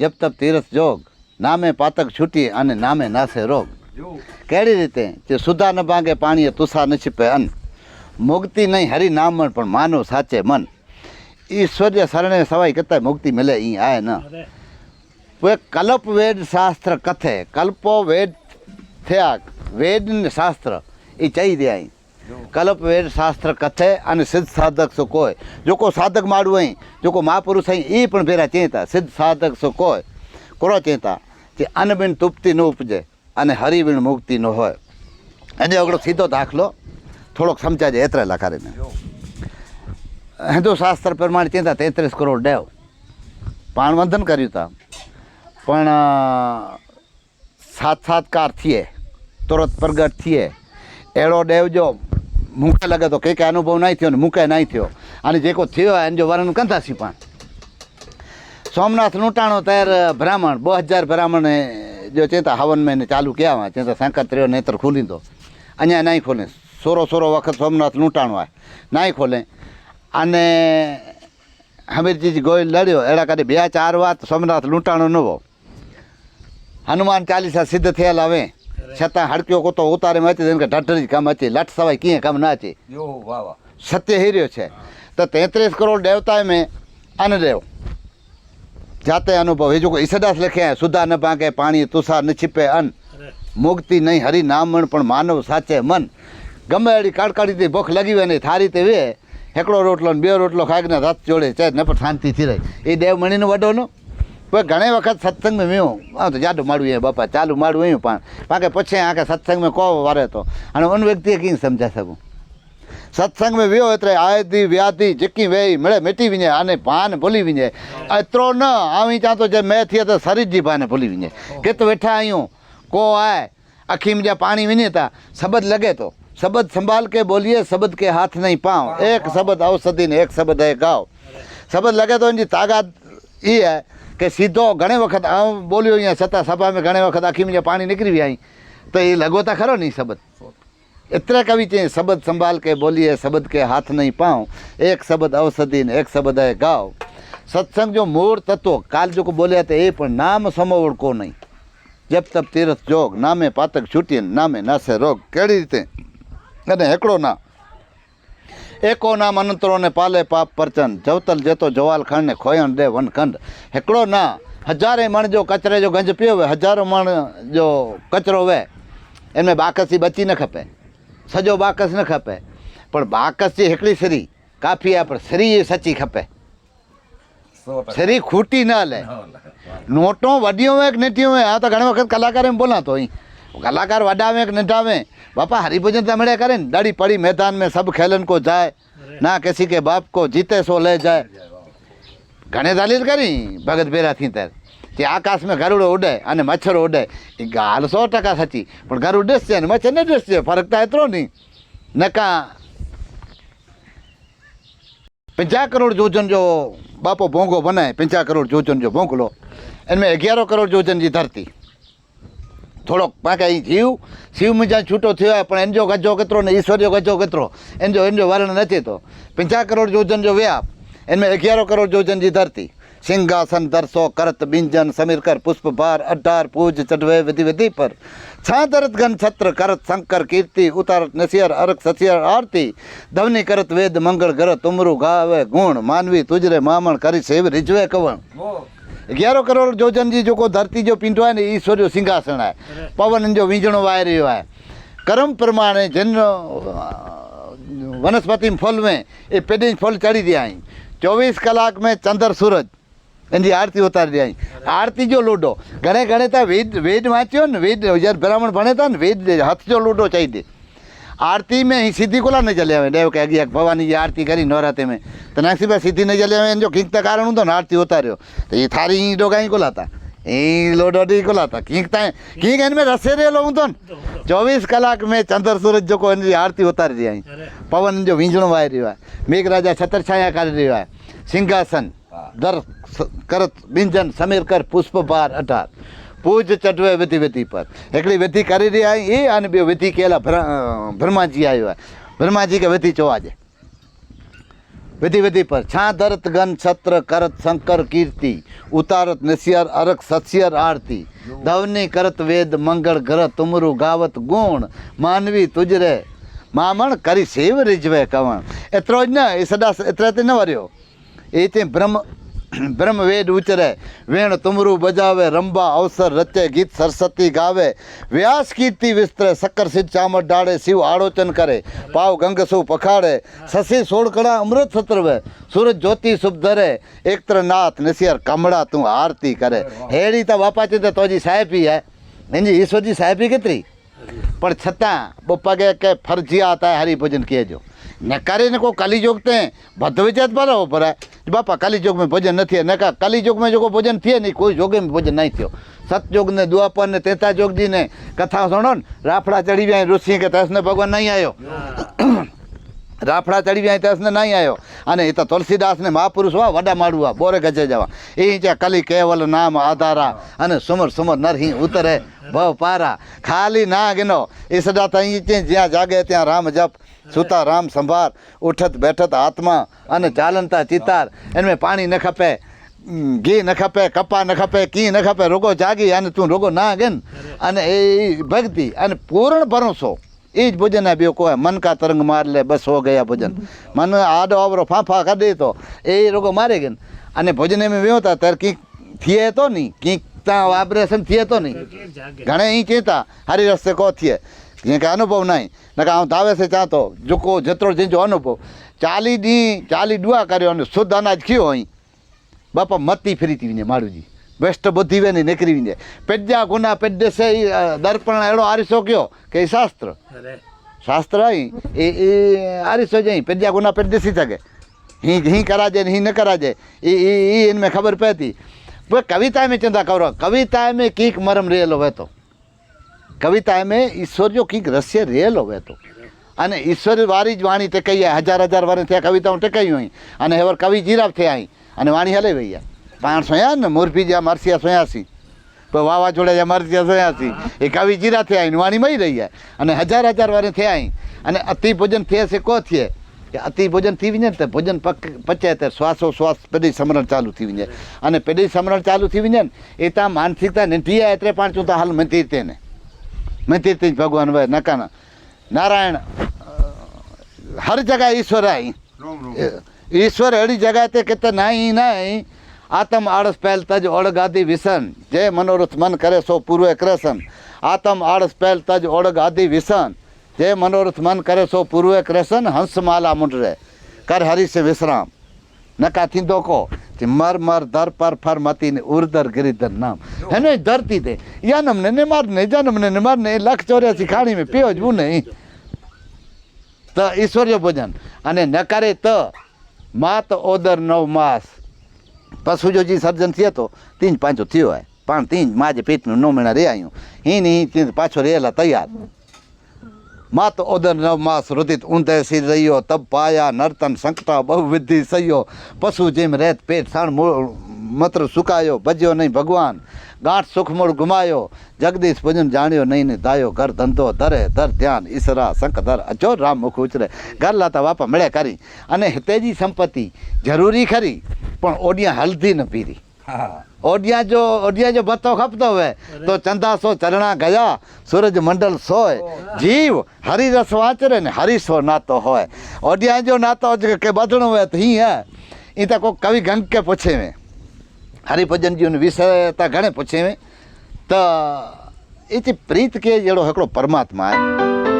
જપ તપ તીરથ જોગ નામે પાતક છૂટી અને નામે નાશે રોગ. કેવી રીતે? જે સુધા ન ભાંગે પાણીએ તુષા ન છીપે અન્ન. મુક્તિ નહીં હરી નામણ પણ માનવ સાચે મન. ઈશ્વર્ય શરણે સવાઈ કરતા મુક્તિ મળે અહીં આય ન. કલ્પ વેદ શાસ્ત્ર કથે કલ્પો વેદ થયા વેદ શાસ્ત્ર એ ચઈ દે અહીં કલ્પ વેદ શાસ્ત્ર કથે અને સિદ્ધ સાધક સો કોઈ. જોકો સાધક માડું અહીં જોકો મહાપુરુષ અહીં એ પણ ભેરા ચેતા, સિદ્ધ સાધક સો કોઈ. કોરો ચેતા? જે અન્નબીન તૃપ્તિ ન ઉપજે અને હરિબીન મુક્તિ ન હોય. એને આગળ સીધો દાખલો. થોડોક સમજાજે એતરે લખારીને હિન્દુ શાસ્ત્ર પ્રમાણે ચેતા તેત્રીસ કરોડ દેવ. પાણવંધન કર્યું હતા પણ સાત સાક્ષાત્કાર થઈએ તુરત પ્રગટ થઈએ એળો ડેવ જો મૂકે લગે તો કંઈક અનુભવ નહીં થયો ને મૂકે નહીં થયો. અને જે કોઈ થયો એને જો વરણ કંથાસી પણ સોમનાથ લૂંટાણો ત્યારે બ્રાહ્મણ, બહુ હજાર બ્રાહ્મણે જો ચેતા હવન મેં ચાલુ કર્યા ચેતા શંકર રહ્યો નેત્ર ખુલી દો. અહીંયા નહીં ખોલે. સોરો સોરો વખત સોમનાથ લૂંટાણો હોય નહીં ખોલે. અને હમીરજી ગોયલ લડ્યો. એડા કરી બે ચાર વાત સોમનાથ લૂંટાણો નવો હનુમાન ચાલીસા સિદ્ધ થયેલા હવે છતાં હડક્યો કોતો ઉતારે મચી જેમ કે ઢઢરી કામ હતી લટ સવાય કીએ કામ ના હતી. સત્ય હીર્યો છે. તો તેત્રીસ કરોડ દેવતા મેં અનદેવ જાતે અનુભવ. એ જો કોઈ ઈસદાસ લખ્યા સુધા ન ભાંગે પાણી તુષાર ન છીપે અન મુક્તિ નહીં હરી નામણ પણ માનવ સાચે મન. ગમે એડી કાળકાળીથી ભૂખ લગી હોય ને થારી તે વે. હેકડો રોટલો ને બે રોટલો ખાઈને રાત જોડે છે ને પણ શાંતિથી રહે. એ દેવ મણીનો વડોનો? કોઈ ઘણી વખત સત્સંગમાં મેં આ તો જાડું માડું એ બાપા, ચાલુ માડું એવું પણ પાકે પછી આખે સત્સંગમાં કહો વારે તો? અને અન વ્યક્તિએ કંઈ સમજા શકું? સત્સંગમાં વ્યો એટલે આયથી વ્યાધિ ચીકી વેઈ, મળે મેટી વિને આને ભાન ભૂલી વિને એતરો ન આવી ત્યાં તો જે મેં થયા તો શરીરજી ભાને ભૂલી વિને કે તો બેઠા અહીંયા કો આય? અખીમ જ્યાં પાણી વિને તા શબદ લગે તો. શબ્દ સંભાળ કે બોલીએ, શબ્દ કે હાથ નહીં પાવ. એક શબ્દ ઔષધિ ને એક શબ્દ હે ગાવ શબ્દ લગે તો એની તાકાત એ હે. કે સીધો ઘણી વખત આમ બોલ્યો અહીંયા છતાં સભામાં ઘણી વખત આખી જ્યાં પાણી નીકળી આવી તો એ લગોતા ખરો નહીં શબ્દ? એટલે કવિ છે શબ્દ સંભાળ કે બોલીએ, શબ્દ કે હાથ નહીં પાઉં. એક શબ્દ ઔષધિ ને એક શબ્દ એ ગાવ સત્સંગ જો મૂળ તત્વો, કાલ જો બોલ્યા તો એ પણ નામ સમોવડ કો નહીં. જપ તપ, તીરથ, જોગ, નામે પાતક છૂટીએ નામે નાસે રોગ. કેળી રીતે? અને હેકડો ના. એકો નામ અનંતરોને પાલે પાપ પરચન જવતલ જેતો જવાલ ખંડ ને ખોયણ દે વનખંડ. હેકડો ના હજારે મણ જો કચરે જો ગંજ પીયો વે હજારો મણ જો કચરો વે. એમને બાકસી બચી ન ખપે. સજો બાકસ ન ખપે. પણ બાકસી હિકડી સરી કાફી આ પણ સરી સચી ખપે. સરી ખૂટી ના લે. નોટો વડીઓ હોય કે નેટીઓ હોય આ તો ઘણી વખત કલાકાર એમ બોલાતો અહીં કલાકાર વડાવે કે નઢાવે બાપા હરિભજન તમડે કરે ને. દાડી પડી મેદાન મેં સબ ખેલન કો જાય. ના કેસી કે બાપ કો જીતે સો લે જાય. ઘણે દાલીલ કરી? ભગત ભેરાથી ત્યારે. તે આકાશમાં ગરુડો ઉડે અને મચ્છરો ઉડે. એ ગાલ સો ટકા સાચી. પણ ગરુડ ડસશે અને મચ્છર ને ડસશે ફરક તો એટલો નહીં. નકા. પંચા કરોડ જોજન જો બાપો ભોંગો બનાય પંચા કરોડ જોજન જો ભોંગલો. એમાં અગિયારો કરોડ જોજન જે ધરતી. થોડોક પાકે અહીં જીવ. શિવ મજા છૂટો થયો પણ એનજો ગજો કતરો ને ઈશ્વર્યો ગજો કતરો. એનજો એનજો વર્ણ નથી તો. પંચા કરોડ જોજન જો વ્યાપ એમાં અગિયારો કરોડ જોજન જી ધરતી. સિંહાસન દરસો કરત, બિંજન, સમીર કર, પુષ્પ ભાર, અઢાર, પૂજ, ચઢવે, વિધિ વિધિ પર. છાંતરત ઘન છત્ર, કરત, શંકર, કીર્તિ ઉતારત નસિયર, અરક, સસિયર, આરતી. ધવની કરત વેદ, મંગળ ગરત ઉમરું ગાવે ગુણ, માનવી, તુજરે, મામણ, કરી સેવ રીજવે કવણ. અગિયારો કરોડ જોજનજી જો કોઈ ધરતી જો પિંડો હોય ને ઈશ્વર્યો સિંહાસન હોય પવન જો વીજણો વાય રહ્યો હોય કર્મ પ્રમાણે જેનો વનસ્પતિ ફળ में એ પેઢી ફળ ચડી દે અહીં ચોવીસ કલાક મેં ચંદ્ર સૂરજ એની આરતી ઉતારી દે અહીં આરતી જો લૂડો ઘણે ઘણે ત્યાં વેદ વેદ વાંચ્યો ને વેદ જ્યારે બ્રાહ્મણ ભણે તા ને વેદ હાથ જો લૂડો ચાઈ આરતી में અહીં સીધી કોલા न ચલે આવે? દેવ કે અગિયાર ભવાની જે આરતી કરી નવરાતે में તો નાસીબા સીધી ન ચલે આવે એને જો કીક કારણ હું તો ને આરતી ઉતાર્યો. તો એ થારી ડોગાઈ કોલાતા. એ લોડોડી કોલાતા. કીક તા કીક એને મેં રસે રેલો હું તો ને. ચોવીસ કલાક મેં ચંદ્ર સૂરજ જો કોઈ એની આરતી ઉતારી દે અહીં. પવન જો વીંજણો વાય રહ્યો હોય મેઘરાજા છત્રછાયા કરી રહ્યો હોય સિંહાસન દર સ- કરત બિંજન સમીર કર પુષ્પ ભાર અઢાર. પૂજ ચઢવે વિધિ વિધિ પર. એકલી વિધિ કરી રહ્યા એ અને બે વિધિ કેલા બ્રહ્માજી આવ્યા. બ્રહ્માજી કે વિધિ જોવા જાય વેધી વેધી પર. છા ધરત ગન છત્ર કરત શંકર કીર્તિ. ઉતારત નસિયર અરક સત્સિયર આરતી. દવની કરત વેદ મંગળ ગ્રહ તુમરું ગાવત ગુણ. માનવી તુજરે. મામણ કરી સેવ રીજવે કવણ. એત્રો જ ન એ સદા તે ન વર્યો એ તે બ્રહ્મ બ્રહ્મ વેદ ઉચરે વેણ તુમરું બજાવે, રંબા અવસર રચે, ગીત સરસ્વતી ગાવે. વ્યાસ કીર્તિ વિસ્તરે, શક્કર સિદ્ધ ચામર ડાળે, શિવ આળોચન કરે. પાવ ગંગસુ પખાડે શશી સોળકડા અમૃત સત્રવે. સૂરજ જ્યોતિ શુભ ધરે, એકત્ર નાથ નિસિયર કમળા તું આરતી કરે. હેડી તો બાપા છે તો હજી સાહેબી હે. એની ઈશ્વરજી સાહેબી કેતરી પણ છતાં બપ્પા કે ફરજિયાત હરિભજન કહેજો. ને કરીને કોઈ કલિયુગ તે ભદ્રવિચાર બરાબર પર બાપા કલિયુગ में ભજન નથી ને કા કલિયુગ में જો કોઈ ભજન થયે નહીં કોઈ જોગે में ભજન નહીં થયો સતયુગ ને દ્વાપર ને તેતા જોગજી ને કથા સુણો ને રાફડા ચડી ગયા ઋષિ કે તસને ભગવાન નહીં આવ્યો રાફડા ચડી ગયા તસને નહીં આવ્યો અને એ તો તુલસીદાસ ને મહાપુરુષ હોવા વડા માડવા બોરે ગજે જવા એ ત્યાં કલી કેવલ નામ આધારા અને સુમર સુમર નરહિ ઉતરે ભવ પારા ખાલી ના ગનો એ સદા અહીં જ્યાં જાગે ત્યાં રામ જપ સુતા રામ સંભાર ઉઠત બેઠત આત્મા અને ચાલનતા ચિતાર. એમાં પાણી ન ખપે ઘી ન ખપે કપા ન ખપે કી ન ખપે રોગો જાગી અને તું રોગો ના ગન અને એ ભક્તિ અને પૂર્ણ ભરોસો એ જ ભોજન આપ્યો કોઈ. મન કા તરંગ માર લે બસ હો ગયા ભોજન. મન આડો આવરો ફાંફા કરી તો એ રોગો મારે ગન અને ભોજન એમ વ્યવતા ત્યારે કંઈક થયે તો નહીં. કંઈક ત્યાં ઓપરેશન થયે તો નહીં. ઘણે અહીં કહેતા હારી રસ્તે કો થયે. કંઈક અનુભવ નહીં. નકા હું તાવે છે ચાતો જોકો જત્રો જીંજો અનુભવ. ચાલી દી ચાલી ડુઆ કર્યો અને શુદ્ધ અનાજ ખીયો અહીં? બાપા મતી ફરીતી વિને મારુજી. વેસ્ટ બધી વે નહીં નીકળી વિને. પેડ્યા ગુના પેડે છે અ, દર્પણ એડો આરીસો કયો? કે ઈ શાસ્ત્ર? શાસ્ત્ર અહીં એ એ આરીસો જઈ પેડ્યા ગુના પેડે સી શકે હી હી કરાજે ને હી ન કરાજે. એ એ એ એમને ખબર પણ કવિતા મેં ચિંતા કરો. કવિતા મેં કીક મરમ રહેલો વહેતો. કવિતા એમ ઈશ્વર જો કંઈક રહસ્ય રહેલો વહેતો. અને ઈશ્વર વારી જ વાણી ટેકાઈ હજાર હજાર વર્ષ થયા કવિતાઓ ટેકાઈ હોય અને હવે કવિ જીરાફ થયા અહીં. અને વાણી હલે વૈયા પાણ સોયા ને મોરફી જ્યાં મરસિયા સોયાસી. તો વાવાઝોડા જ્યાં મરસિયા સોયાસી, એ કવિ જીરા થયા અહીં. વાણી મળી રહી અને હજાર હજાર વર્ષ થયા અહીં. અને અતિ ભોજન થયા છે કો થયે? કે અતિ ભોજન થઈ વિને તે ભોજન પક પચે તે શ્વાસો શ્વાસ પેઢી સમરણ ચાલુ થઈ વિને અને પેઢી સમરણ ચાલુ થઈ વિને એ તા માનસિકતા નથી એટલે પાંચ ચૂંતા હાલ મંતી તેને મતી તીજ ભગવાન હોય નકાના. નારાયણ હર જગા ઈશ્વર આઈ ઈશ્વર અડી જગા તે કે નાઈ નાઈ આતમ આળસ પહેલ તજ ઓળગ આદિ વિસન. જે મનોરથ મન કરે સો પૂર્વે ક્રસન. આતમ આળસ પહેલ તજ ઓળગ આદિ વિસન. જે મનોરથ મન કરે સો પૂર્વે ક્રસન હંસમાલા મુંડરે. કર હરી સે વિશ્રામ. નકા થીંદો કો કે માર માર દર પાર ફાર મતી ઉર્દર ગિરિધર નામ હેને ધરતી તે યાનમ ને ને માર ને જન્મ ને માર ને લખ ચોર્યાસી ખાણી મેં પીઓ જ બું નહીં ત ઈશ્વર્ય ભોજન અને નકારે ત માત ઓદર નવ માસ પશુ જો જી સર્જન થયો તો તીન પાંચો થયો હોય પણ તીન માજે પેટનું નો મહિના રે આવ્યું હિન હિન પાછો રહેલા તૈયાર માત ઓદર નવ માસ રુદિત ઊંધે સી રહ્યો, તબ પાયા નર્તન સંકટા બહુ વિધિ સહ્યો. પશુ જેમ રેત પેટ સાણ મૂળ મત્ર સુકાયો, ભજ્યો નહીં ભગવાન. ગાંઠ સુખમૂળ ગુમાયો. જગદીશ ભજન જાણ્યો નહીં ને દાયો ઘર ધંધો ધરે ધર ધ્યાન. ઈસરા શંખ ધર અચો રામ મુખ ઉચરે ઘર લાતા વાપા મળે કરી. અને તેજી સંપત્તિ જરૂરી ખરી, પણ ઓડિયા હલ્દી ન પીરી. ઓડિયા જો ઓડિયા જો બતો ખપતો હોય, તો ચંદાસો ચરણા ગયા, સૂરજ મંડળ સોય. જીવ હરિરસ વાંચરે ને હરીશો નાતો હોય. ઓડિયા જો નાતો કે બાંધણો હોય તો હી હે. એ તો કોઈ કવિ ગંગ કે પૂછે મેં. હરિભજનજીનો વિષય તા ઘણે પૂછે મેં. તો એ પ્રીત કે જેડો હિકડો પરમાત્મા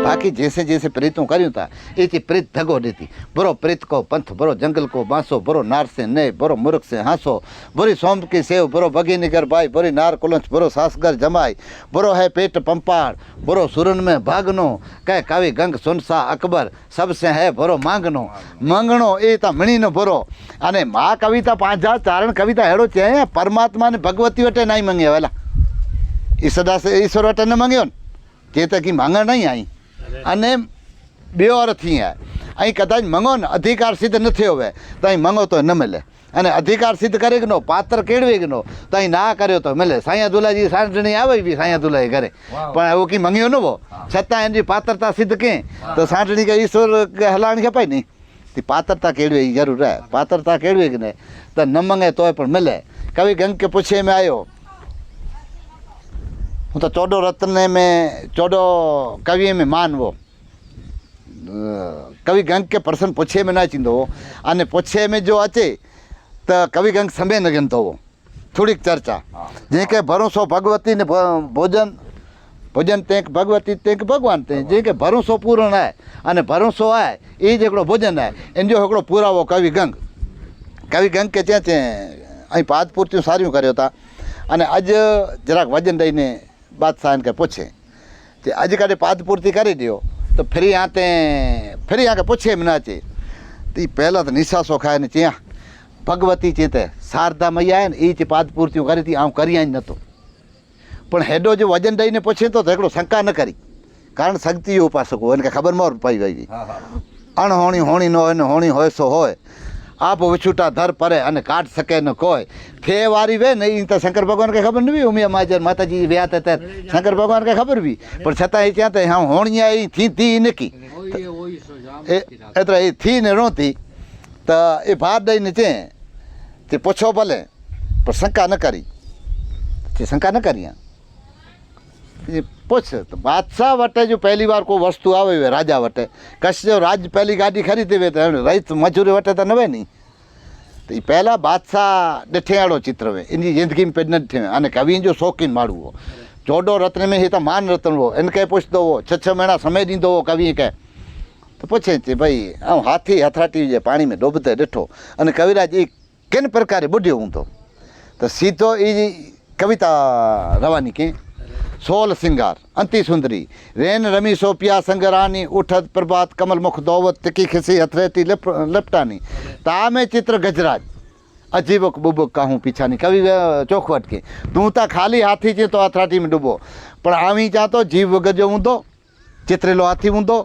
बाकी जैसे जैसे प्रेतूं करूँ था एची प्रेत दगो ॾे थी बुरो प्रेत को पंथ, बुरो जंगल को बांसो, बुरो नार से नए, बुरो मुर्ख से हाँसो। बुरी सोम की सेव, बुरो बगी निगर बाई, बुरी नार कुलंच, बुरो सासगर जमाई। बुरो है पेट पंपाड़ बुरो सुरन में भागनो। कह कवि गंग सुनसा अकबर सबसे है बुरो मांगनो। मांगणो ए मिणी न बुरो। अने माँ कविता पंहिंजा चारण कविता अहिड़ो चयां परमात्मा ने भगवती वटे नहीं ई वाला हला ई सदा ईश्वर वटे न मंगियो न की मांगण नहीं आई। અને બે વારથી અહીં કદાચ મંગો ને અધિકાર સિદ્ધ નથી હવે તો અહીં મંગો તો ન મળે. અને અધિકાર સિદ્ધ કરી ગનો પાત્ર કેળવી ગનો તો અહીં ના કર્યો તો મળે. સાયા દુલાજી સાંજણી આવે બી સાયા દુલાજી ઘરે. પણ એવું કંઈ મંગ્યો ન બો છતાં એની પાત્રતા સિદ્ધ કે. તો સાંજણી કે ઈશ્વર હલાણી ખપાય નહીં તે પાત્રતા કેળવી જરૂર રહે પાત્રતા કેળવી કે ને? તો ન મંગે તોય પણ મળે. કવિ ગંગ કે પૂછે મેં આવ્યો હું તો ચોડો રત્ન में ચોડો कवि में मानवो કવિ ગંગ કે પ્રસન્ન પૂછે में ના ચીંદો અને પૂછે में જો અચે તો કવિ ગંગ સમય ન ગણતો હો થોડીક ચર્ચા જે કે ભરોસો ભગવતી ને ભ- ભોજન ભોજન તેંક ભગવતી તેંક ભગવાન તે જે કે ભરોસો પૂર્ણ આય અને ભરોસો આય એ જ એકડો ભોજન આય એનો જો એકડો પુરાવો કવિ ગંગ કવિ ગંગ કે ત્યાં ત્યાં અહીં પાદ પૂરતી સાર્યું કર્યો હતા અને આજ જરાક વજન દઈને બાદશાહ કે પૂછે. તે આજે કાલે પાદ પૂર્તિ કરી દો તો ફરી આ તે ફરી આ કે પૂછે એમ ના છે. તો એ પહેલાં તો નિશાસો ખાય ને ત્યાં. ભગવતી ચેતે શારદા મૈયા ને એ જ પાદ પૂર્તિઓ કરી હતી આમ કર્યા જ નહોતો પણ હેડો જે વજન દઈને પૂછે તો એકડો શંકા ન કરી. કારણ શક્તિ ઉપાસકો એને ખબર મોર પાઈ ગઈ અણહોણી હોણી ન હોય ને હોણી હોય સો હોય. આપ વિછૂટા ધર પરે અને કાઢ શકે ન કોઈ. ફે વારી વે ને એ તો શંકર ભગવાન કે ખબર નહીં ઉમિયા માજર માતાજી વ્યા તે ત્યારે શંકર ભગવાન કે ખબર બી પણ છતાં એ ત્યાં તો હા હોણિયા એ થી થી નકી. એટલે એ થી ને રોતી તો એ ભાર દઈને છે તે પૂછો ભલે પણ શંકા ન કરી. તે શંકા ન કરી. એ પૂછશે બાદશાહ વટે જો પહેલી વાર કોઈ વસ્તુ આવે હોય રાજા વટે, કશે રાજ પહેલી ગાડી ખરીદી હોય તો રહીત મજૂરી વટે તો નવે નહીં. તો એ પહેલાં બાદશાહ ઠેયાળો ચિત્ર હોય, એની જિંદગીમાં પેજ નથી થયું અને કવિ જો શોખીન માળવો જોડો રત્ન મેં હિતા માન રત્ન હો એને કંઈ પૂછતો હો છ છ મહિના સમય દીધો હો કવિએ કહે તો પૂછે છે, ભાઈ, આમ હાથી હથરાટી જે પાણીમાં ડોબતે ડઠો. અને કવિરાજ એ કેન પ્રકારે બુઢ્યો હું તો સીધો એ કવિતા રવાની કે સોલ સિંગાર. અંતિસુંદરી રેન રમી સોપિયા સંગરાની, ઉઠદ, પ્રભાત કમલમુખ દોવત તિકી ખિસી અથરેતી લપટાની. તામે ચિત્ર ગજરાજ. અજીબક બુબક કાહું પીછાની. કવિ ચોખવટ કે. તું તા ખાલી હાથી છે તો અથરાટી મેં ડૂબો. પણ આવી ચા તો જીવ વગર જો ઊંધો. ચિતરેલો હાથી ઊંધો.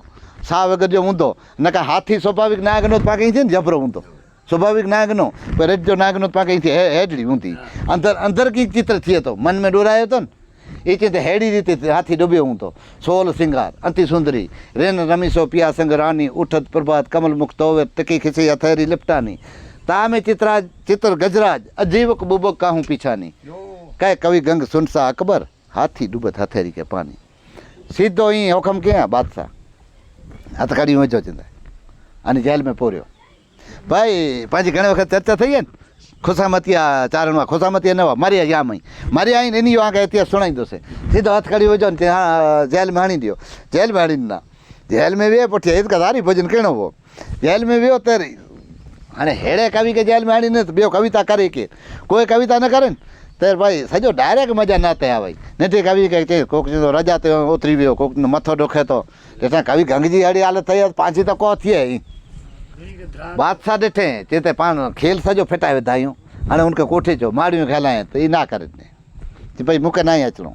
સા વગર જો ઊંધો. ન કે હાથી સ્વાભાવિક નાગનો પાકી છે ને જબરો ઊંધો. સ્વાભાવિક નાગનો. રજ્જો નાગનો પાકી છે. હેડલી ઊંધી. અંદર અંદર કંઈક ચિત્ર થયો હતો મનમાં ડોરાયો હતો ને. એ છે તે હેડી રીતે હાથી ડૂબ્યો હું તો. સોલ સિંગાર અંતિ સુંદરી રેન રમીશો પિયા સંગ રાની ઉઠત પ્રભાત કમલ મુક્ત હોવે તકી ખીચી અથેરી લિપટાની. તામે ચિત્રાજ ચિત્ર ગજરાજ અજીવક બુબક કાહું પીછાની. કઈ કવિ ગંગ સુનસા અકબર હાથી ડૂબત હથેરી કે પાણી સીધો અહીં હુકમ ક્યાં બાદશાહ? હાથ કાઢી વાંચો ચિંતા અને જેલમાં પોર્યો. ભાઈ પાછી ઘણી વખત ચર્ચા થઈ ગઈ ને? ખુશામતીયા ચારણમાં ખુશામતીયા નવા, મારી આમ અહીં મારી આવીને એની આગળ ત્યાં સુણાઈ દોશે સીધો હથકડી વજો ને ત્યાં જેલ માણી દો. જેલ માણી ના. જેલમાં વે પછી એ તારી ભજન કેણો હો. જેલમાં વ્યો ત્યારે અને હેડે કવિ કે જેલમાં હાણીને તો બે કવિતા કરે કે. કોઈ કવિતા ન કરે ને, ત્યારે ભાઈ સજો ડાયરેક્ટ મજા ના તે ભાઈ નથી કવિ કે કોક રજા તો ઉતરી ગયો કોકનો મથો ડોખે તો. એટલે કવિ ગંગજી હાડી હાલત થઈ, પાંચી તો કો અહીં. बादशाह ॾिठे चए पाण खेल सॼो फिटाए वेठा आहियूं हाणे हुनखे कोठे चयो माड़ियूं खेलाए त हीअ न करे चई भई मूंखे न ई अचिणो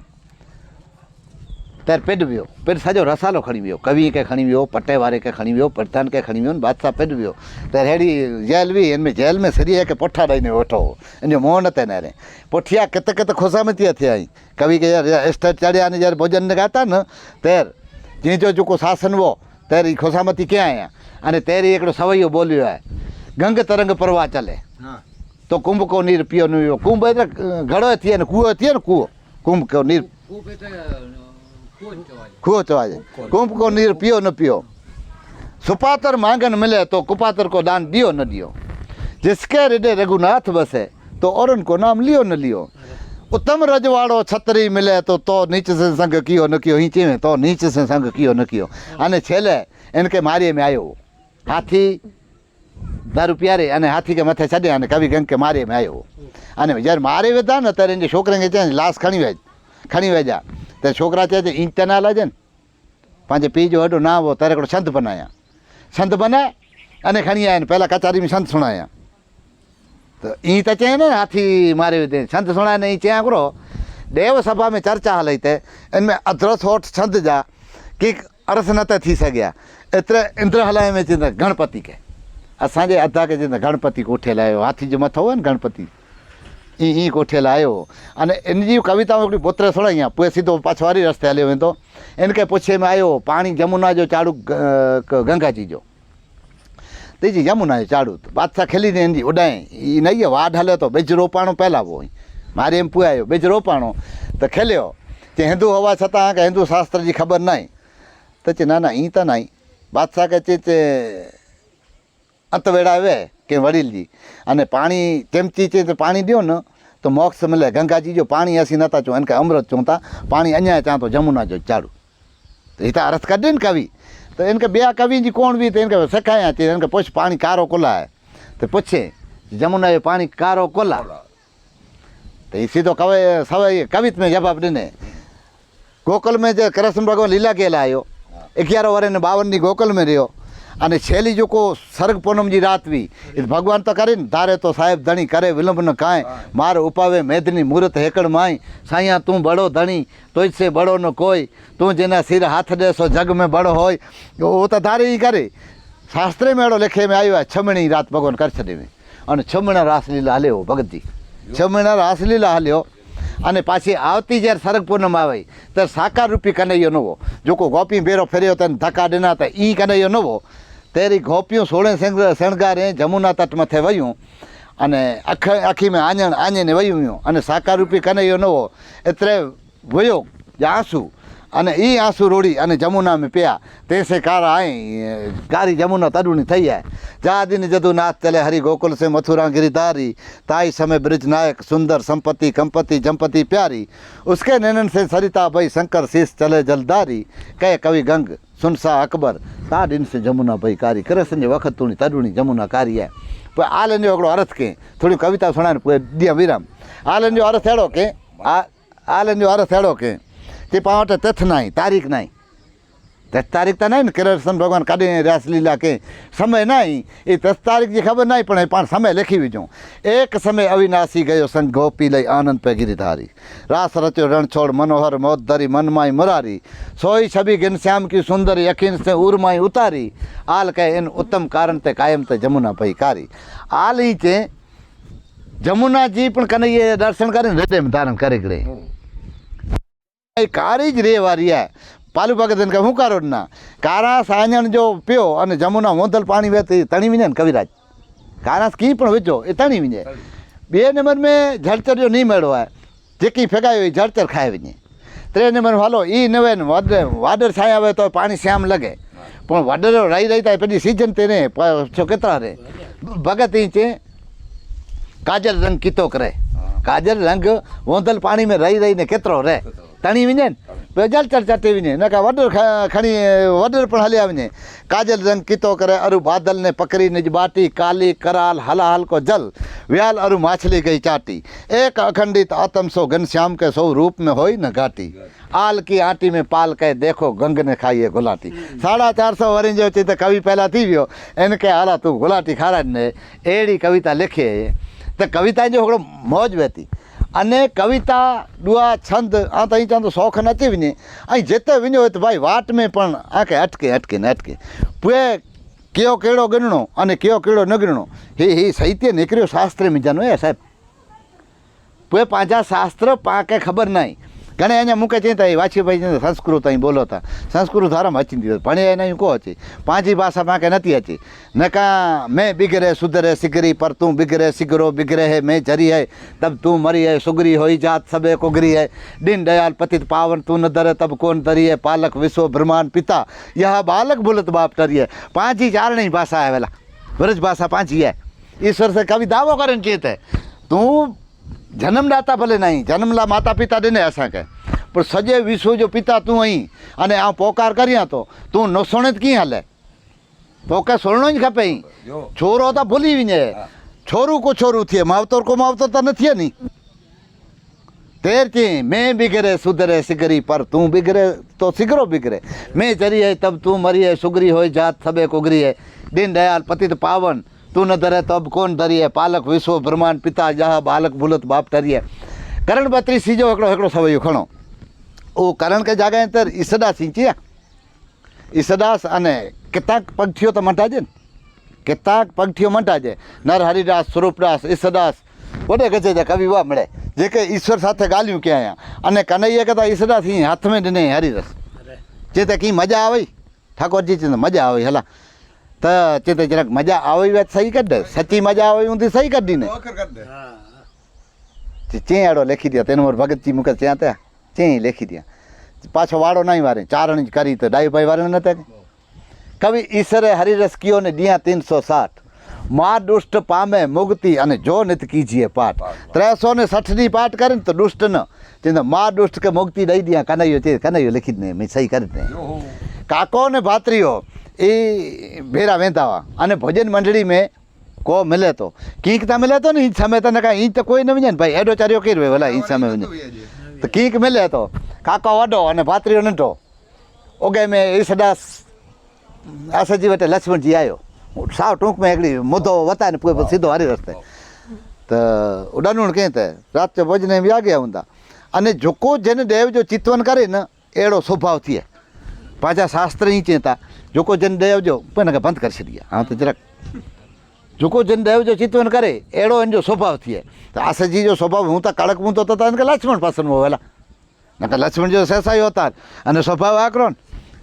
तर पिॾ वियो पिॾ सॼो रसालो खणी वियो कवि खे खणी वियो पटे वारे खे खणी वियो प्रधान खे खणी वियो बादशाह पिॾ वियो त अहिड़ी जेल हुई हिन में जेल में सॼी खे पुठा ॾेई वेठो हो हिन जो मोह न ते न पुठिया किथे किथे खुसामतीअ थी आई कवि खे यार स्टेज चढ़िया यार भोॼन गाता न तेर जंहिंजो जेको सासन हुओ तेर ही खुसामती कीअं आहियां અને તેરી એકડો સવૈયો બોલ્યો आहे ગંગ તરંગ પ્રવાહ ચાલે તો કુંભ કો નીર પીઓ ન પીઓ કુંભ એટલે ઘડો થઈએ ને કૂવો થઈએ ને કૂવો કુંભ કો નીર કૂવો ચવાજે કુંભ કો નીર પીઓ ન પીઓ સુપાતર માંગન મિલે તો कुपातर को दान दियो न दियो जिसके हृदय रघुनाथ बसे तो औरन को नाम लियो न लियो उत्तम रजवाड़ो छतरी मिले तो तो नीच से संग कियो न कियो हींचे में तो नीच से संग कियो न कियो અને છેલ્લે એને કે મારી મેં આવ્યો હાથી દારૂ પ્યારે અને હાથી કે માથે ચડે અને કવિ ગંગ કે મારે એમ આવ્યો. અને જ્યારે મારે વેતા ને ત્યારે એને છોકરાને છે લાશ ખણી વેજ ખણી વેજા ત્યારે છોકરા છે ઇંચ ના લાજે ને. પાંચે પીજો હડો ના આવો તારે કોઈ સંત બનાયા. સંત બનાય અને ખણી આવ્યા ને પહેલાં કચારીમાં સંત સુણાયા. તો એ તો ચે ને હાથી મારે સંત સુણાય ને એ ચ્યાં કરો દેવ સભા મેં ચર્ચા હલાઈ તે. એન મેં અધરો થોટ સંત જા. કે અરસ નતા થઈ શક્યા एतिरे इंद्र हलाए में चवंदा गणपति खे असांजे अदा खे चवंदा गणपति कोठियल आयो हाथी जे मथां हुयो न गणपति ईअं ईअं कोठियल आयो अने इन जी कविताऊं हिकिड़ी बोतल सोड़ाई आहे पोइ सिधो पाछो पाछवारी रस्ते हलियो वेंदो इन खे पुछे में आयो पाणी जमुना जो चाड़ू गंगा जी जो त जी यमुना जो चाड़ू बादशाह खेली ने हिन जी उॾाए ई न इहो वाड हलियो थो बिज रोपाणो पहिला उहो मारे में आहियो बिज रोपाणो त खेलियो चई हिंदू हवा छा तव्हांखे हिंदू शास्त्र जी ख़बर न आहे त चई न न ईअं त न आहे બાદશાહ કે છે તે અંતવેડા આવે કે વડીલજી અને પાણી ચમચી છે તો પાણી દો ને, તો મોક્ષ મળે. ગંગાજી જો પાણી હસી નતા ચો એને કે અમૃત ચોતા પાણી અહીંયા ત્યાં તો જમુના જો ચાડું તો એ તો અરસ કાઢે ને કવિ. તો એને કે બે કવિજી કોણ બી તો એને કે સખાયા છે. એને કે પૂછ પાણી કારો કોલા તો પૂછે, જમુનાએ પાણી કારો કોલા? તો એ સીધો કવે સવાઈ કવિત મેં જવાબ દેને. ગોકુલ મેં જે કૃષ્ણ ભગવાન લીલા કેલા આવ્યો અગિયાર વર્ષ ને બાવનની ગોકુલ મેં રહ્યો. અને છેલ્લી જો કો સર્ગ પૂનમજી રાતવી એ ભગવાન તો કરે ને તારે તો સાહેબ ધણી કરે વિલંબ ન કાંઈ. માર ઉપાવે મેદની મુહૂર્ત હેકડ માય. સાયા તું બડો ધણી તોય છે બડો ન કોઈ. તું જેના સિર હાથ દેશો જગ મેં બડો હોય. ઓ તો ધારે એ કરે. શાસ્ત્રે મેળો લેખે મેં આવ્યા છમણી રાત ભગવાન કરશે દેવી અને છમણા રાસલીલા હાલ્યો ભગતજી. છમણા રાસલીલા હાલ્યો. અને પાછી આવતી જ્યારે સરગ પૂનમ આવે, ત્યારે સાકાર રૂપી કનૈયો નવો. જો કોઈ ગોપી ભેરો ફેર્યો તને ધક્કા દેના હતા એ કનૈયો નવો. તેરી ગોપીઓ સોળે શણગ- શણગારે જમુના તટમાં વયું અને આખ આખી મેં આંજણ, આંજણે વયું અને સાકાર રૂપી કનૈયો નવો. એટલે જે આંસુ. અને એ આંસુ રોડી અને જમુના મેં પ્યા. તે સે કાર આઈ કારી જમુના તડુણી થઈ જાય જાદીને જદું નાથ તલે હરી ગોકુલ સે મથુરાગીરી તારી. તાઈ સમે બ્રિજ નાયક, સુંદર સંપત્તિ, કંપતિ, જંપતિ પ્યારી. ઉસકે નૈનન સે સરિતા ભાઈ શંકર શીશ ચલે જલદારી કહે કવિ ગંગ, સુનસા અકબર તા દિન સે જમુના ભાઈ કારી કરે સંજે વખત તુણી તડુણી જમુના કારી આય. પણ આ લેન્જો આગળ અર્થ કે થોડી કવિતા સુણાને દિયા વિરામ. આ લેન્જો અર્થ એડો કે, આ આ લેન્જો અર્થ એડો કે તે પાવટે તથ નહીં તારીખ નહીં દસ તારીખ તો નહીં ને કૃષ્ણ ભગવાન કાઢીને રાસલીલા કે સમય નહીં એ દસ તારીખ જે ખબર નહીં પણ એ પણ સમય લખી વિજો. એક સમય અવિનાશી ગયો સંગ ગોપી લઈ આનંદ પે ગિરિધારી રાસ રચ્યો રણછોડ, મનોહર, મોત ધરી, મનમાય મરારી. સોય છબી ઘનશ્યામ કી સુંદર યકીન સે ઉર્માઈ ઉતારી. આલ કહે, એન ઉત્તમ કારણ તે કાયમ તે જમુના ભાઈ કારી. આલ ઈ છે જમુનાજી પણ કનૈયે દર્શન કરીને હૃદયમાં ધારણ કરી ગઈ કારી જ રે વારી હે. પાલુ પાકે કે હું કારો જ ના કારા સાંજણ જો પીઓ અને જમુના મોંધલ પાણી વેતી તણી વિને ને કવિરાજ. કારા કી પણ વેચો એ તણી વિને બે નંબર મેં જળચર જો નહીં મેળવાય જે કંઈ ફેંકાયો એ જળચર ખાય વિને ત્રણ નંબર હાલો એ નવે ને વાડર છાયા આવે તો પાણી શ્યામ લગે. પણ વાડર રહી રહી થાય પેલી સિઝન તેને છો કેતરા રે. ભગત ઈ છે કાજલ રંગ કીતો કરે. કાજલ રંગ વોંધલ પાણી में રહી રહીને કેતરો રે. ತಣಿ ವಿಂಜೆ बेजाल चर्चा टी वञे हिन खां वॾो खणी वॾो पिणु हलिया वञे काजल रंग कितो करे अरु बादल ने पकड़ी निज बाटी काली कराल हलाहल को जल व्याल अरु माछली गई चाटी एक अखंडित आतम सो घनश्याम के सो रूप में होई न घाटी आल की आटी में पाल कहे देखो गंग ने खाई है गुलाटी साढ़ा चार सौ वरी जो चई त कवि पहला थी वियो इनखे हाला तूं गुलाटी खाराए ने अहिड़ी कविता लिखी त कविता जो हिकिड़ो मौज वहती અને કવિતા ડુઆ છંદ, આ તો અહીં ચાંદો શોખ નથી વિને અહીં જેતે વિન્યો હોય તો ભાઈ વાટ મેં પણ આ કે અટકે અટકે ને અટકે. પુએ કયો કેળો ગણણો અને કયો કેળો ન ગણનો હે હે, સાહિત્ય નીકળ્યો શાસ્ત્ર મીજાનો. એ સાહેબ, પુએ પાંચા શાસ્ત્ર પાકે ખબર નહીં. घणे अञा मूंखे चई त वाछी भई संस्कृत ऐं बोलो था संस्कृत धर्म अची थी अथसि पढ़े को अचे पंहिंजी भाषा मूंखे नथी अचे न का मैं बिगड़े सुधरे सिगरी पर तूं बिगड़े सिगरो बिगरे है मैं जरी है तब तूं मरी है सुगरी होई जात सबे कुगरी है दिन दयाल पतित पावन तूं न दर तब कोन तरी है पालक विश्व ब्रह्मांड पिता यह बालक भुलत बाप तरी है पंहिंजी चारणी भाषा आहे भला ब्रज भाषा पंहिंजी आहे ईश्वर से कवि दावो करनि चेत तूं જન્મદાતા ભલે નહીં જન્મલા માતા પિતા દેને અસાંકે પણ સજે વિશ્વ જો પિતા તું અહીં અને આ પોકાર કર્યા તો તું નસોણે જ કી હાલે પોકાર સોળનો જ ખપે અહીં. છોરો તો ભૂલી વિને. છોરું કો છોરું થયે માવતર કો માવતર તો નથી નહીં તેરથી મેં બિગરે સુધરે સિગરી પર તું બિગરે તો સિગરો બિગરે. મેં ચરી તબ તું મરીએ સુગરી હોય જાત થબે કુગરી દીન દયાલ પતિત પાવન તું ન ધરે તબ કોણ ધરીએ? પાલક વિશ્વ બ્રહ્માંડ પિતા જહ બાલક ભૂલત બાપ ધરીએ. કરણ બત્રી સીજો એકડો એકડો સવૈયો ખણો ઓ કારણ કે જાગે અંતર ઈસદાસ સિંચ્યા ઈસદાસ અને કેટલાક પંખીઓ તો મંટાજે ને. કેટલાક પંખીઓ મંટાજે નર હરિદાસ સ્વરૂપદાસ ઈસદાસ વડે ગજે કવિ વા મળે. જે કે ઈશ્વર સાથે ગાલ્યું કે અહીંયા અને કનૈયા કહેતા ઈસદાસ અહીં હાથમાં જ નહીં હરિરસ. જે તે કી મજા આવે. ઠાકોરજી जी ને મજા આવે હલા. त ચેતે જરાક મજા આવી વાત સહી કરી દે. સચ્ચી મજા આવી ઊંધી સહી કરી દીને. ચે આડો લખી દે તેનો મોર ભગતજી મુકે ત્યાં ત્યાં ચે લખી દે પાછો વાળો નહીં વારે ચારણ જ કરી તો ડાઈભાઈ વારે નતા કે? કવિ ઈશ્વરે હરિરસ કિયો ને દિયા તીનસો સાઠ. મા દુષ્ટ પામે મુક્તિ અને જો નિત કીજીએ પાઠ. ત્રેસો ને સઠની પાઠ કરે ને તો દુષ્ટ ન. ચિંતા મા દુષ્ટ કે મુક્તિ દઈ દિયા કનૈયો છે કનૈયો લખી જ ને મેં સહી કરી જ ને. કાકો ને ભાત્રીઓ એ ભેરા વેંધાવા. અને ભજન મંડળી મેં કો મિલે તો કીક તા મિલે તો ને ઈ સમય તને કાંઈ ઈ તો કોઈ ન વિજે ને ભાઈ એડો ચાર્યો કર્યો ભલા ઈ સમય વિજે તો કીક મિલે તો કાકો વડો અને ભાત્રીઓ નટો ઓગે મેં ઈસદાસ આશાજી વટે લક્ષ્મણજી આવ્યો સાવ ટૂંકમાં એકડી મુદ્દો વતાને પૂરો સીધો હારી રસ્તે. તો ઉડાનું કહે તે? રાત ભોજને એમ ગયા ઊંધા અને જોકો જેને દેવ જો ચિતવન કરે ને એડો સ્વભાવ થયે. પાછા શાસ્ત્ર ઈ ચેતા. જોકો જન દેવ જો પણ બંધ કરશે છડિયા હા, તો જરાક. જોકો જન દેવ જો ચિતવન કરે. એડો એનો સ્વભાવ થયે. તો આસાજી જો સ્વભાવ, હું તો કડક હું તો હતા કે લક્ષ્મણ પાસન હોવેલા નકર લક્ષ્મણ જો સેસાયો હતા. અને સ્વભાવ આકરો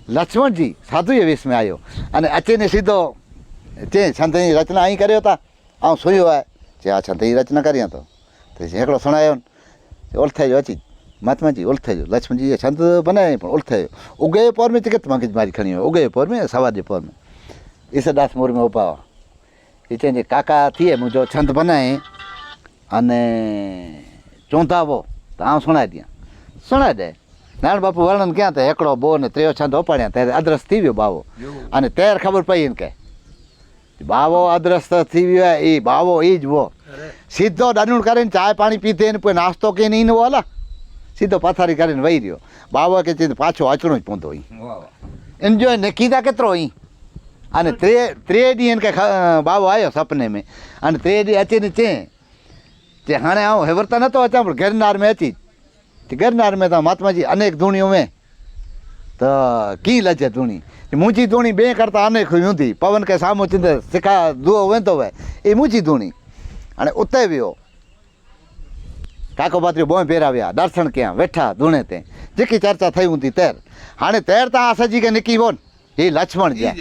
લક્ષ્મણજી સાધુ એ વેશમાં આવ્યો અને અચેને સીધો તે સંતની રચના અહીં કર્યો હતા. આવું સુયો હોય. જે આ સંતની રચના કરી હતો. તો ઝેકડો સુણાયો ને ઓળખાયો અચી મહાત્માજી ઓળખાઈ લક્ષ્મણજીએ છંદ બનાવે પણ ઓળખાયો ઉગે પોર મેં ચિકત માંગી મારી ખણી હોય ઉગે પોર મેં સવાજે પોર મેં મોરમે ઉપાવા મેં ઊભા એ છે જે કાકા થઈએ હું જો છંદ બનાવે અને ચોંધાવો તો આમ સુણાઈ દે સુણાઈ દે નારાયણ બાપુ વર્ણન ક્યાં થાય એકડો બો ને ત્રેયો છંદ ઓપાડ્યા ત્યારે અદ્રસ થઈ ગયો બાવો અને ત્યારે ખબર પડી ને કે બાવો અદ્રસ થઈ ગયો એ બાવો એ જ વો સીધો દાનુણ કરીને ચાય પાણી પીધે ને કોઈ નાસ્તો કે નહીં ને હાલા સીધો પથારી કરીને વહી રહ્યો. બાવા કે છે પાછો આચણો જ પહોંચો એને જો ને કીધા કેતરો અહીં. અને ત્રે ત્રેડી એને કંઈ બાવો આવ્યો સપને મેં. અને ત્રેડી અચીને ચે તે હાણે આવું હેવરતા નહોતો હતા પણ ગિરનાર મેં હતી. તે ગિરનાર મેં તો મહાત્માજી અનેક ધૂણીઓ મેં. તો કી લજે ધૂણી? મૂંચી ધૂણી બે કરતાં અનેક ઊંધી. પવન કે સામો ચિંતા શિખા દુઓ વેંતો હોય. એ મૂંચી ધૂણી. અને ઉતાવ્યો. કાકો પાત્રી બોય પહેરાવ્યા દર્શન ક્યાં વેઠા ધૂણે તે. જેકી ચર્ચા થઈ ઊંધી તેર. હાણે તેર તા આસાજી કે નીકી બોન એ લક્ષ્મણ જ્યાં.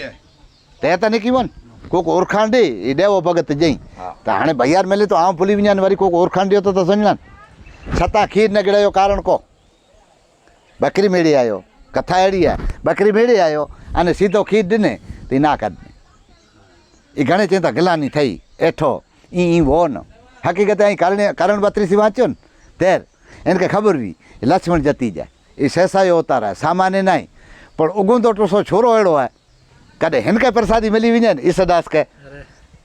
તેર તા નીકી કીવન કોક દે એ દેવો ભગત જઈ. તો હાણે ભૈયાર મેલે તો આમ ભૂલી વિજ્ઞાન વારી કોક ઓળખાણ દે તો સમજણ છતાં ખીર ને ગળાયો કારણ કો બકરી મેળી આવ્યો કથા એડી આ બકરી મેળી આવ્યો અને સીધો ખીર દીને તે ના કાઢ એ ઘણે ચિંતા ગલાની થઈ. એઠો ઈ ઈ વો ન હકીકતે અહીં કારણે કારણ બત્રીસી વાંચ્યો ને તેર. એને કંઈ ખબર નહીં. એ લક્ષ્મણ જતી જાય. એ સહેસાયો ઉતારા. સામાન્ય નહીં. પણ ટૂસો છોરો એડો હોય. કદે હેનકે પ્રસાદી મળી વિને ને ઈસદાસ કે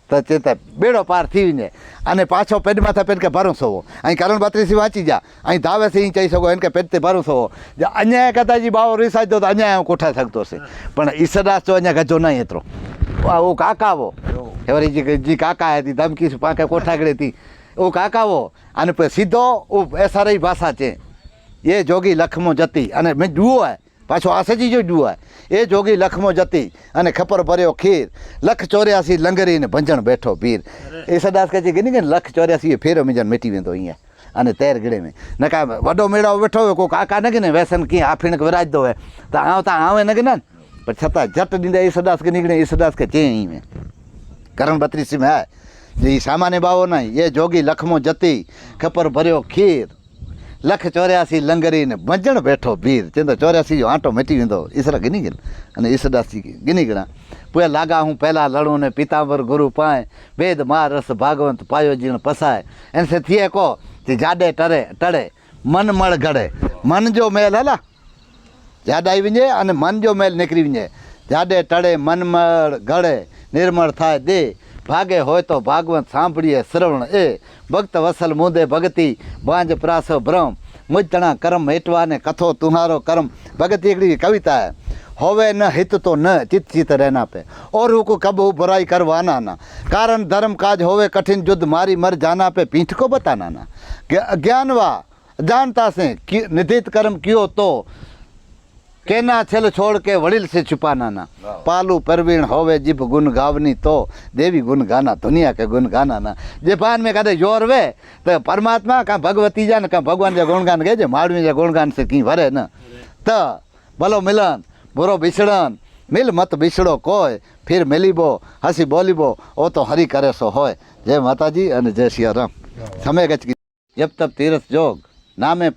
તો ચેતા બેડો પાર થઈ વિને અને પાછો પેડમાં થાય પેડ કે ભરોસો હો અહીં કારણ બત્રીસી વાંચી જા. અહીં ધાવે છે કહી શકો એને કે પેડ તે ભરોસો હો જે અન્યાય કદાચ બાવો રીસાઈ દો તો અન્યાય હું કોઠા શકતો છે. પણ ઈસદાસ તો અહીંયા ગજો નહીં એતરો આવો કાકાવો એવરી જે કાકા હતી ધમકી પાંખે કોઠાગડે હતી. ઓ કાકાવો અને સીધો એસઆરઆઈ ભાષા છે. એ જોગી લખમો જતી. અને મેં જુઓ હે. પાછો આસજી જો ડુઆ. એ જોગી લખમો જતી અને ખપર ભર્યો ખીર. લખ ચોર્યાસી લંગરીને ભંજણ બેઠો પીર એ સદાસ કહે છે કે નહીં લખ ચોર્યાસી ફેરો મિંજણ મેટી વેંદો અહીંયા. અને તેર ગળે મેં. નકા વડો મેળાવો બેઠો હોય કોઈ કાકા न ને વ્યસન કી આફીણ વરાજ દો હોય. તો આવતા આવે નગે ને. પણ છતાં જટ દીંડા એ સદાસ કે નીકળે, એ સદાસ કે ચે અહીં મેં. કરણ બત્રીસી में है જે સામાન્ય બાવો નહીં, એ જોગી લખમો જતી, ખપર ભર્યો ખીર. લખ ચોર્યાસી લંગરીને ने બેઠો ભીર ચંદ ચોર્યાસી જો આંટો મેટી વેંદો ઈસરા इसरा ગયેલ અને अने ગીની ગણા. गिणा લાગા હું हूं લડું ને પિતાંબર ગુરુ પાય. વેદ મા રસ ભાગવંત પાયો જીણ પસાય. એને સે થીએ કો? જે જાડે ટરે, ટળે. મન મળ ઘડે. મન જો મેલ, હલા. જાડ આવી अने અને મન જો મેલ નીકળી जाॾे જાડે ટળે મનમળ ગળે નિર્મળ થાય દે ભાગે હોય તો ભાગવત સાંભળીએ, શ્રવણ એ. ભક્ત વસલ મુદે ભગતી, બાંજ પ્રાસ ભ્રમ. મુજતણા કરમ હેટવા ને કથો તુહારો કરમ. ભગતી એકડી કવિતા હે. હોવે ન હિત તો ન ચિત ચિત રહેના પે. ઓર હુકો કબ બુરાઈ કરવાના ના. કારણ ધર્મ કાજ હોવે કઠિન યુદ્ધ મારી મર જાના પે. પીઠ કો બતાના ના. જ્ઞાનવા જાણતા સે. નિધિત કર્મ કયો તો? કેના છેલ છોડ કે વડીલ છે છુપાનાના? પાલુ પરવીણ હોવે જીભ ગુણ ગાવની તો દેવી ગુણ ગાના દુનિયા કે ગુણ ગાનાના. જે પાન મેં કાંઈ જોર વે તો પરમાત્મા કાં ભગવતી જા ને કાં ભગવાન જે ગુણગાન કહે છે માળવી જે ગુણગાન છે કી ભરે ને. તો ભલો મિલન બુરો બિછડન મિલ મત બિછડો કોઈ ફિર મિલીબો હસી બોલીબો ઓ તો હરી કરે સો હોય. જય માતાજી અને જય સિયા રામ. તમે ગચકી જબ તબ તીરથ જોગ. નામે